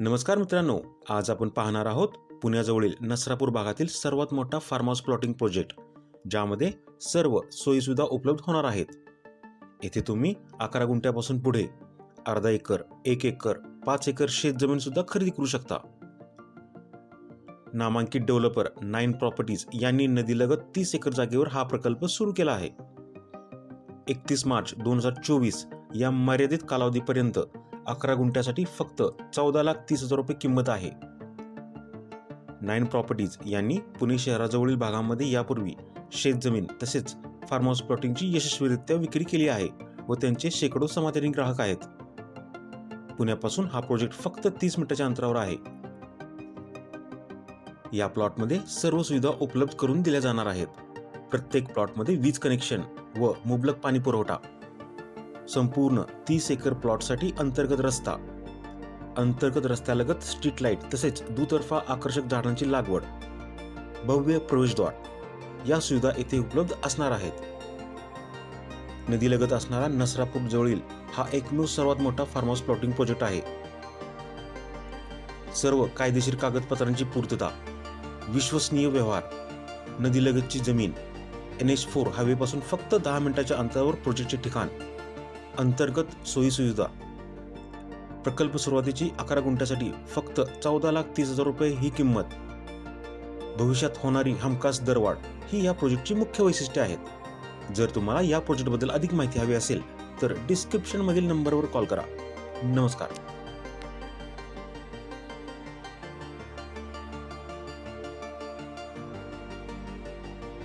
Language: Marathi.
नमस्कार मित्रांनो आज आपण पाहणार आहोत पुण्याजवळील नसरापूर भागातील सर्वात मोठा फार्म हाऊस प्लॉटिंग प्रोजेक्ट ज्यामध्ये सर्व सोयीसुविधा उपलब्ध होणार आहेत. येथे तुम्ही अकरा गुंठ्यापासून पुढे अर्धा एकर एक एकर पाच एकर शेत जमीन सुद्धा खरेदी करू शकता. नामांकित डेव्हलपर नाईन प्रॉपर्टीज यांनी नदीलगत तीस एकर जागेवर हा प्रकल्प सुरू केला आहे. एकतीस मार्च दोन हजार चोवीस या मर्यादित कालावधीपर्यंत अकरा गुंठ्यासाठी फक्त चौदा लाख तीस हजार रुपये किंमत आहे. नाईन प्रॉपर्टीज यांनी पुणे शहराजवळील भागामध्ये यापूर्वी शेतजमीन तसेच फार्महाऊस प्लॉटिंगची यशस्वीरित्या विक्री केली आहे व त्यांचे शेकडो समाधानी ग्राहक आहेत. पुण्यापासून हा प्रोजेक्ट फक्त तीस मिनिटाच्या अंतरावर आहे. या प्लॉटमध्ये सर्व सुविधा उपलब्ध करून दिल्या जाणार आहेत. प्रत्येक प्लॉटमध्ये वीज कनेक्शन व मुबलक पाणी पुरवठा संपूर्ण तीस एकर प्लॉटसाठी अंतर्गत रस्ता. अंतर्गत रस्त्यालगत स्ट्रीट लाइट तसेच दुतर्फा आकर्षक झाडांची लागवड. भव्य प्रवेशद्वार. या सुविधा येथे उपलब्ध असणार आहेत. नदीलगत असणारा नसरापूर जवळील हा एकमेव सर्वात मोठा फार्म हाऊस प्लॉटिंग प्रोजेक्ट आहे. सर्व कायदेशीर कागदपत्रांची पूर्तता. विश्वसनीय व्यवहार. नदीलगतची जमीन. एन एच फोर हायवेपासून फक्त दहा मिनिटाच्या अंतरावर प्रोजेक्टचे ठिकाण. अंतर्गत सोयीसुविधा. प्रकल्प सुरुवातीची अकरा गुंठ्यासाठी फक्त चौदा लाख तीस हजार रुपये ही किंमत. भविष्यात होणारी हमखास दरवाढ ही या प्रोजेक्टची मुख्य वैशिष्ट्ये आहेत. जर तुम्हाला या प्रोजेक्टबद्दल अधिक माहिती हवी असेल तर डिस्क्रिप्शनमधील नंबरवर कॉल करा. नमस्कार.